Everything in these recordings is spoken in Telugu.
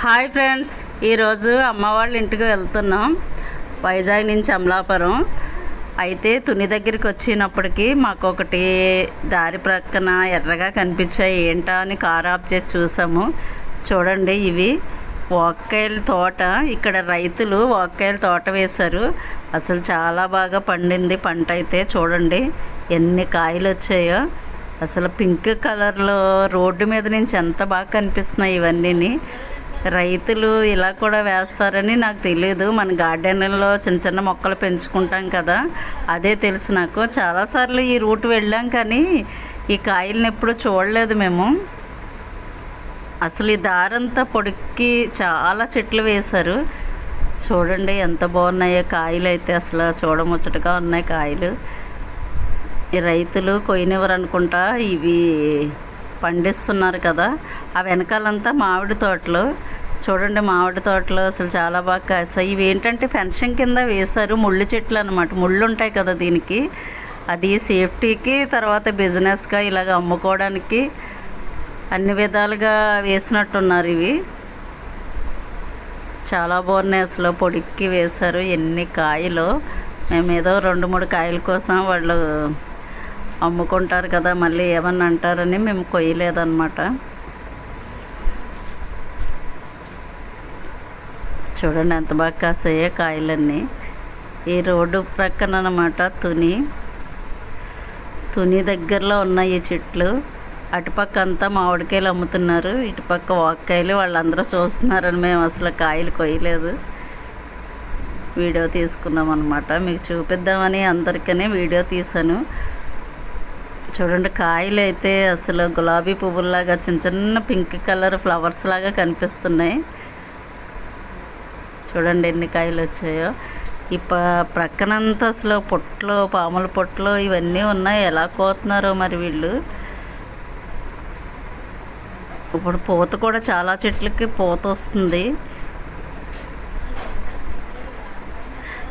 హాయ్ ఫ్రెండ్స్ ఈరోజు అమ్మ వాళ్ళ ఇంటికి వెళ్తున్నాం. వైజాగ్ నుంచి అమలాపురం. అయితే తుని దగ్గరికి వచ్చినప్పటికి మాకు ఒకటి దారి ప్రక్కన ఎర్రగా కనిపించాయి. ఏంటా అని కార్ ఆఫ్ చేసి చూసాము. చూడండి ఇవి. వాక్కాయల తోట. ఇక్కడ రైతులు వాక్కాయల తోట వేశారు. అసలు చాలా బాగా పండింది పంట అయితే చూడండి. ఎన్ని కాయలు వచ్చాయో. అసలు పింక్ కలర్లో రోడ్డు మీద నుంచి ఎంత బాగా కనిపిస్తున్నాయి ఇవన్నీని. రైతులు ఇలా కూడా వేస్తారని నాకు తెలియదు మన గార్డెన్లో చిన్న చిన్న మొక్కలు పెంచుకుంటాం కదా అదే తెలుసు నాకు. చాలాసార్లు ఈ రూట్ వెళ్ళాం కానీ ఈ కాయలను ఎప్పుడు చూడలేదు మేము. అసలు ఈ దారంతా పొడిక్కి చాలా చెట్లు వేశారు. చూడండి ఎంత బాగున్నాయో కాయలు అయితే అసలు చూడముచ్చటగా ఉన్నాయి కాయలు. ఈ రైతులు కొయ్యనివ్వరు అనుకుంటా ఇవి పండిస్తున్నారు కదా ఆ వెనకాలంతా మామిడి తోటలు. చూడండి మామిడి తోటలు అసలు చాలా బాగా కాసాయి ఇవి ఏంటంటే ఫెన్షన్ కింద వేశారు ముళ్ళు చెట్లు అనమాట ముళ్ళు ఉంటాయి కదా దీనికి. అది సేఫ్టీకి తర్వాత బిజినెస్గా ఇలాగ అమ్ముకోవడానికి అన్ని విధాలుగా వేసినట్టున్నారు ఇవి. చాలా బాగున్నాయి అసలు. పొడిక్కి వేశారు ఎన్ని కాయలు. మేము ఏదో రెండు మూడు కాయల కోసం వాళ్ళు అమ్ముకుంటారు కదా మళ్ళీ ఏమన్నా అంటారని మేము కొయ్యలేదన్నమాట. చూడండి ఎంత బాగా కాసాయో కాయలన్నీ. ఈ రోడ్డు ప్రక్కన అనమాట తుని. తుని దగ్గరలో ఉన్నాయి ఈ చెట్లు. అటుపక్క అంతా మామిడికాయలు అమ్ముతున్నారు ఇటుపక్క వాక్కాయలు వాళ్ళందరూ చూస్తున్నారని మేము అసలు కాయలు కొయ్యలేదు. వీడియో తీసుకున్నాం అనమాట మీకు చూపిద్దామని అందరికీ వీడియో తీశాను. చూడండి కాయలు అయితే అసలు గులాబీ పువ్వుల్లాగా చిన్న చిన్న పింక్ కలర్ ఫ్లవర్స్ లాగా కనిపిస్తున్నాయి. చూడండి ఎన్ని కాయలు వచ్చాయో. ఈ ప ప్రక్కనంతా అసలు పొట్లు పాముల పొట్లు ఇవన్నీ ఉన్నాయి. ఎలా కోతున్నారో మరి వీళ్ళు. ఇప్పుడు పూత కూడా చాలా చెట్లకి పూత వస్తుంది.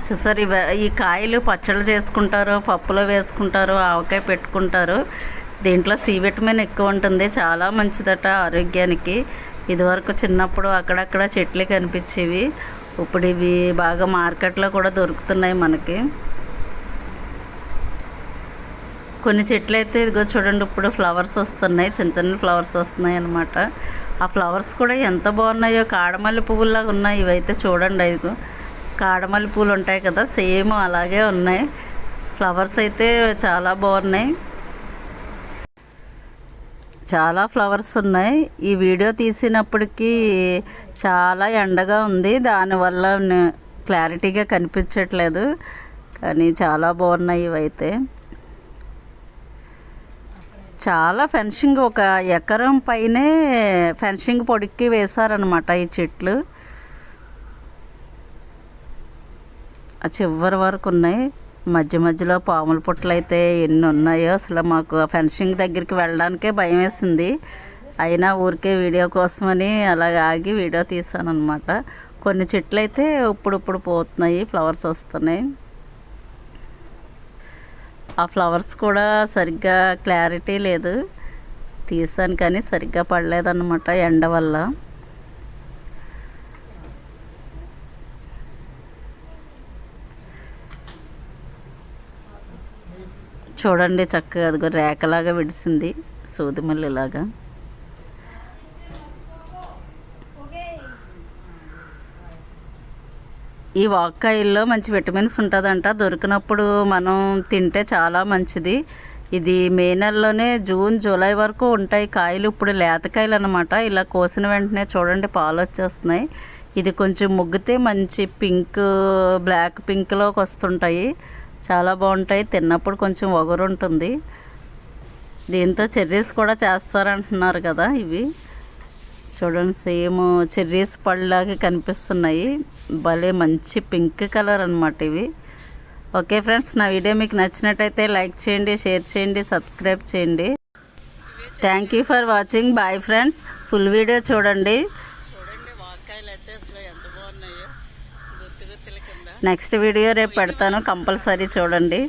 చూసారు ఇవ ఈ కాయలు పచ్చళ్ళు చేసుకుంటారు పప్పులో వేసుకుంటారు ఆవకాయ పెట్టుకుంటారు. దీంట్లో సి విటమిన్ ఎక్కువ ఉంటుంది. చాలా మంచిదట ఆరోగ్యానికి. ఇదివరకు చిన్నప్పుడు అక్కడక్కడ చెట్లు కనిపించేవి. ఇప్పుడు ఇవి బాగా మార్కెట్లో కూడా దొరుకుతున్నాయి మనకి. కొన్ని చెట్లు అయితే ఇదిగో చూడండి ఇప్పుడు ఫ్లవర్స్ వస్తున్నాయి. చిన్న చిన్న ఫ్లవర్స్ వస్తున్నాయి అన్నమాట. ఆ ఫ్లవర్స్ కూడా ఎంత బాగున్నాయో కాడమల్లి పువ్వులాగా ఉన్నాయి. ఇవైతే చూడండి ఇదిగో. కాడమల్లి పూలు ఉంటాయి కదా సేమ్ అలాగే ఉన్నాయి. ఫ్లవర్స్ అయితే చాలా బాగున్నాయి. చాలా ఫ్లవర్స్ ఉన్నాయి. ఈ వీడియో తీసినప్పటికీ చాలా ఎండగా ఉంది. దానివల్ల క్లారిటీగా కనిపించట్లేదు. కానీ చాలా బాగున్నాయి ఇవైతే. చాలా ఫెన్సింగ్ ఒక ఎకరం పైనే ఫెన్సింగ్ పొడిక్కి వేశారనమాట ఈ చెట్లు. ఆ చివరి వరకు ఉన్నాయి. మధ్య మధ్యలో పాముల పుట్టలు అయితే ఎన్ని ఉన్నాయో అసలు మాకు ఫెన్షింగ్ ఫెన్సింగ్ దగ్గరికి వెళ్ళడానికే భయం వేసింది. అయినా ఊరికే వీడియో కోసమని అలాగ ఆగి వీడియో తీసాను అనమాట కొన్ని చెట్లు అయితే ఇప్పుడు ఇప్పుడు పోతున్నాయి ఫ్లవర్స్ వస్తున్నాయి. ఆ ఫ్లవర్స్ కూడా సరిగ్గా క్లారిటీ లేదు. తీసాను కానీ సరిగ్గా పడలేదన్నమాట ఎండ వల్ల. చూడండి చక్కగా అదిగో రేఖలాగా విడిసింది సూదిమల్లిలాగా ఈ వాక్కాయల్లో మంచి విటమిన్స్ ఉంటుందంట. దొరికినప్పుడు మనం తింటే చాలా మంచిది. ఇది మే నెలలోనే జూన్ జూలై వరకు ఉంటాయి కాయలు. ఇప్పుడు లేతకాయలు అనమాట ఇలా కోసిన వెంటనే చూడండి పాలు వచ్చేస్తున్నాయి. ఇది కొంచెం ముగ్గితే మంచి పింక్ బ్లాక్ పింక్లోకి వస్తుంటాయి. చాలా బాగుంటాయి. తిన్నప్పుడు కొంచెం ఒగరు ఉంటుంది దీంతో చెర్రీస్ కూడా చేస్తారంటున్నారు కదా ఇవి. చూడండి సేమ్ చెర్రీస్ పళ్ళలాగా కనిపిస్తున్నాయి. భలే మంచి పింక్ కలర్ అనమాట ఇవి. ఓకే ఫ్రెండ్స్ నా వీడియో మీకు నచ్చినట్టయితే లైక్ చేయండి షేర్ చేయండి సబ్స్క్రైబ్ చేయండి. Thank you for watching. Bye friends. Full video చూడండి చూడండి వాక్కాయలు అయితే అసలు ఎంత బాగున్నాయో గుత్తు గుత్తుల కింద నెక్స్ట్ వీడియో రేపు పెడతాను కంపల్సరీ చూడండి.